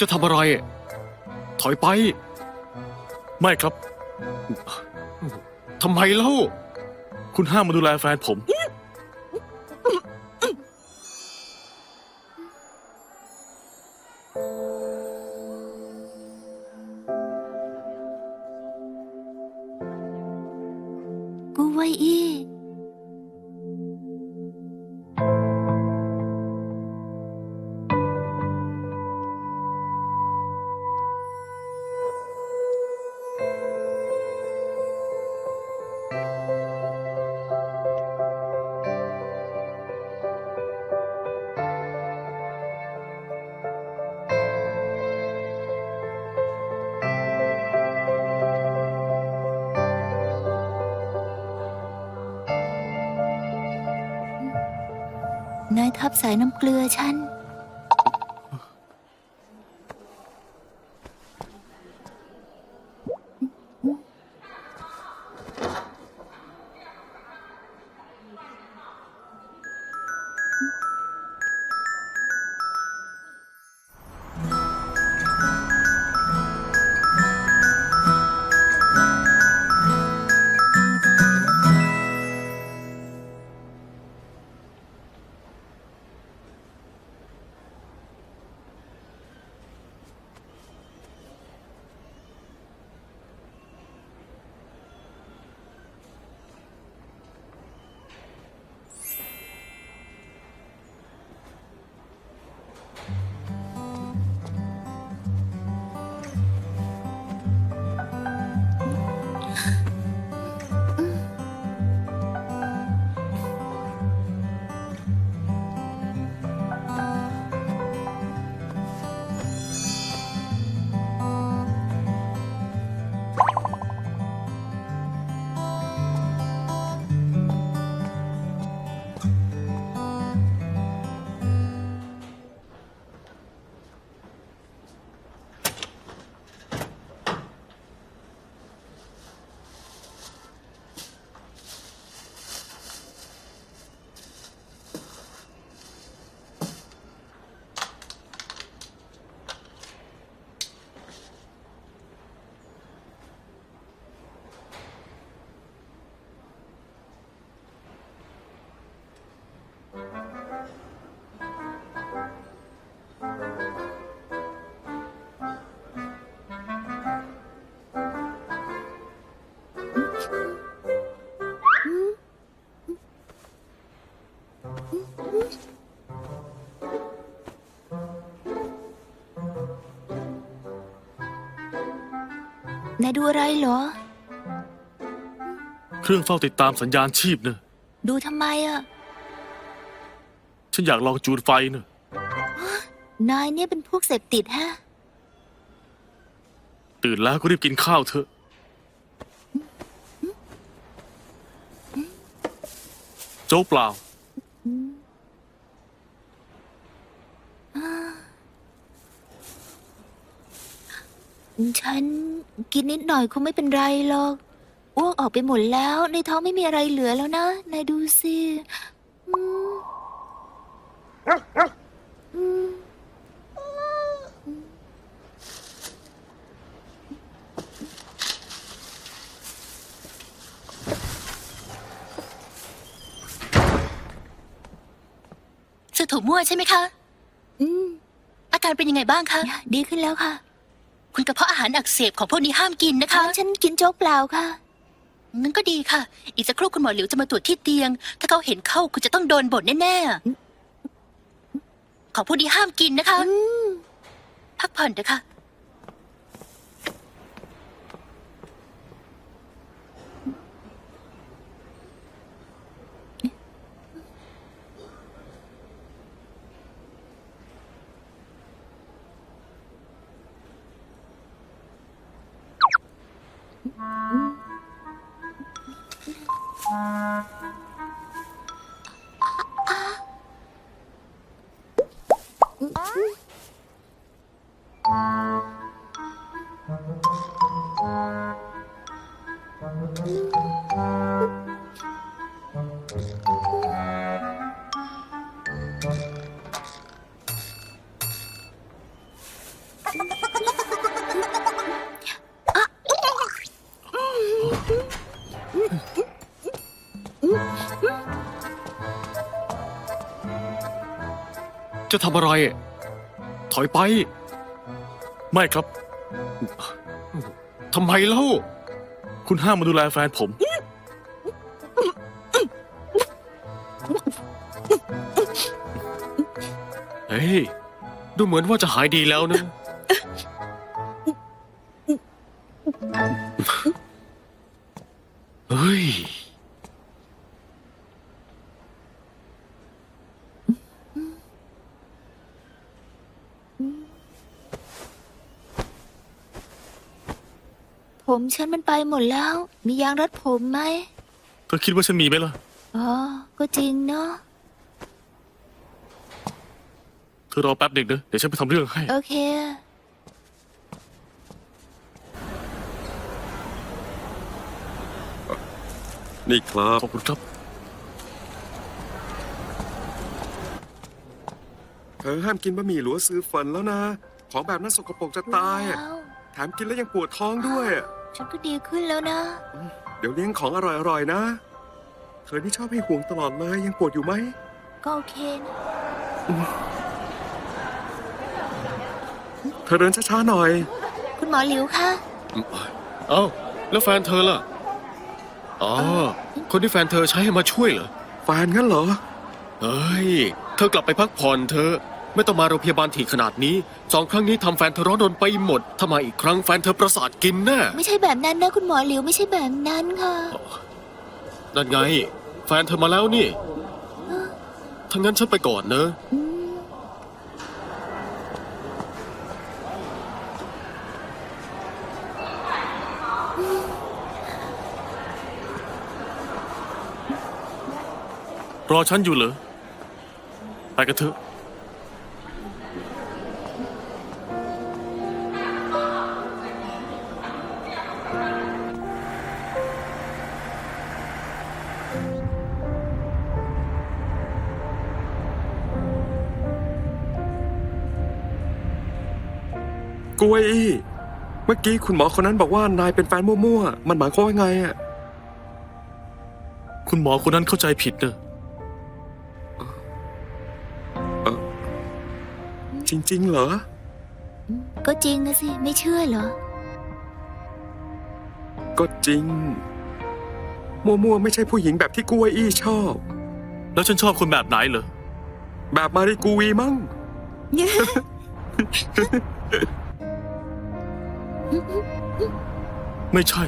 จะทำอะไร ถอยไป ไม่ครับ ทำไมเล่า คุณห้ามมาดูแลแฟนผม กูไว้อี้ นายทับสายน้ำเกลือฉัน นายดูอะไรเหรอ เครื่องเฝ้าติดตามสัญญาณชีพเนอะดูทำไมอะฉันอยากลองจูนไฟเนอะนายเนี่ยเป็นพวกเสพติดฮะ ตื่นแล้วก็รีบกินข้าวเถอะ โจ๊กเปล่า ฉัน กินนิดหน่อยคงไม่เป็นไรหรอกอ้วกออกไปหมดแล้ว ในท้องไม่มีอะไรเหลือแล้วนะนายดูสิอืมอืมซื้อถั่วมั่วใช่ไหมคะ อืมอาการเป็นยังไงบ้างคะ ดีขึ้นแล้วค่ะ คุณกระเพาะอาหารอักเสบของพวกนี้ห้ามกินนะคะ ฉันกินโจ๊กเปล่าค่ะ งั้นก็ดีค่ะ อีกสักครู่คุณหมอหลิวจะมาตรวจที่เตียง ถ้าเขาเห็นเข้าคุณจะต้องโดนบ่นแน่ๆ ของพวกนี้ห้ามกินนะคะอืมพักผ่อนเถอะค่ะ อ จะทำอะไร ถอยไป ไม่ครับ ทำไมเล่า คุณห้ามมาดูแลแฟนผม เฮ้ย ดูเหมือนว่าจะหายดีแล้วนะ ผมฉันมันไปหมดแล้ว มียางรัดผมไหมเธอคิดว่าฉันมีไหมล่ะ อ๋อ ก็จริงเนาะ เธอรอแป๊บหนึ่งนะเดี๋ยวฉันไปทำเรื่องให้ โอเค นี่ครับ ขอบคุณครับ เธอห้ามกินบะหมี่หลัวซื้อฝันแล้วนะ ของแบบนั้นสกปรกจะตายอะ ว้าว แถมกินแล้วยังปวดท้องด้วยอะฉันก็ดีขึ้นแล้วนะ เดี๋ยวเลี้ยงของอร่อยๆนะ เธอนี่ชอบให้ห่วงตลอดเลย ยังปวดอยู่ไหม ก็โอเคนะเธอเดินช้าๆหน่อย คุณหมอหลิวคะเอ้าแล้วแฟนเธอล่ะ อ๋อ คนที่แฟนเธอใช้ให้มาช่วยเหรอ แฟนงั้นเหรอ เฮ้ย เธอกลับไปพักผ่อนเธอะ ไม่ต้องมาโรงพยาบาลถี่ขนาดนี้สองครั้งนี้ทำแฟนเธอร้อนรนไปหมด ถ้ามาอีกครั้งแฟนเธอประสาทกินแน่ไม่ใช่แบบนั้นนะคุณหมอหลิวไม่ใช่แบบนั้นค่ะ นั่นไง แฟนเธอมาแล้วนี่ถ้างั้นฉันไปก่อนเนอะอืมรอฉันอยู่เหรอไปกันเถอะ กล้วยอี้เมื่อกี้คุณหมอคนนั้นบอกว่านายเป็นแฟนมั่วๆ มันหมายความว่าไงอะคุณหมอคนนั้นเข้าใจผิดเนอะจริง ๆ เหรอ ก็จริงนะสิ ไม่เชื่อเหรอ ก็จริง มั่วๆ ไม่ใช่ผู้หญิงแบบที่กล้วยอี้ชอบ แล้วฉันชอบคนแบบไหนเหรอ แบบมาริกูวีมั้ง ไม่ใช่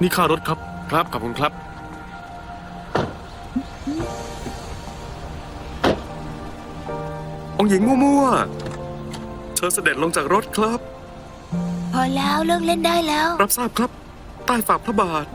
นี่ค่ารถครับ ครับขอบคุณครับ องค์หญิงมั่วๆเชิญเสด็จลงจากรถครับ พอแล้วเลิกเล่นได้แล้ว รับทราบครับ ใต้ฝ่าพระบาท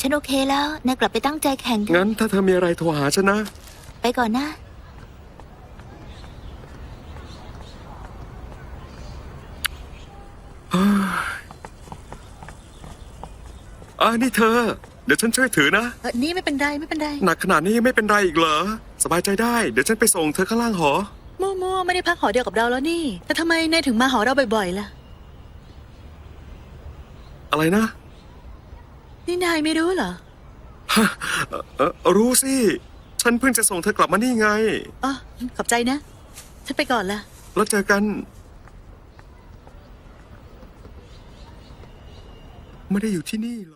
ฉันโอเคแล้วนายกลับไปตั้งใจแข่งเถงั้อะนถ้าเธอมีอะไรโทรหาฉันนะ ไปก่อนนะ อ่านี่เธอ เดี๋ยวฉันช่วยถือนะ เออนี่ไม่เป็นไรไม่เป็นไรหนักขนาดนี้ยังไม่เป็นไรอีกเหรอ สบายใจได้ เดี๋ยวฉันไปส่งเธอข้างล่างหอมั่วๆไม่ได้พักหอเดียวกับเราแล้วนี่ แต่ทำไมนายถึงมาหอเราบ่อยๆล่ะ อะไรนะ นี่นายไม่รู้เหรอเอ่อเอ่อรู้สิ ฉันเพิ่งจะส่งเธอกลับมานี่ไง อ๋อขอบใจนะ ฉันไปก่อนละแล้วเจอกัน ไม่ได้อยู่ที่นี่หรอ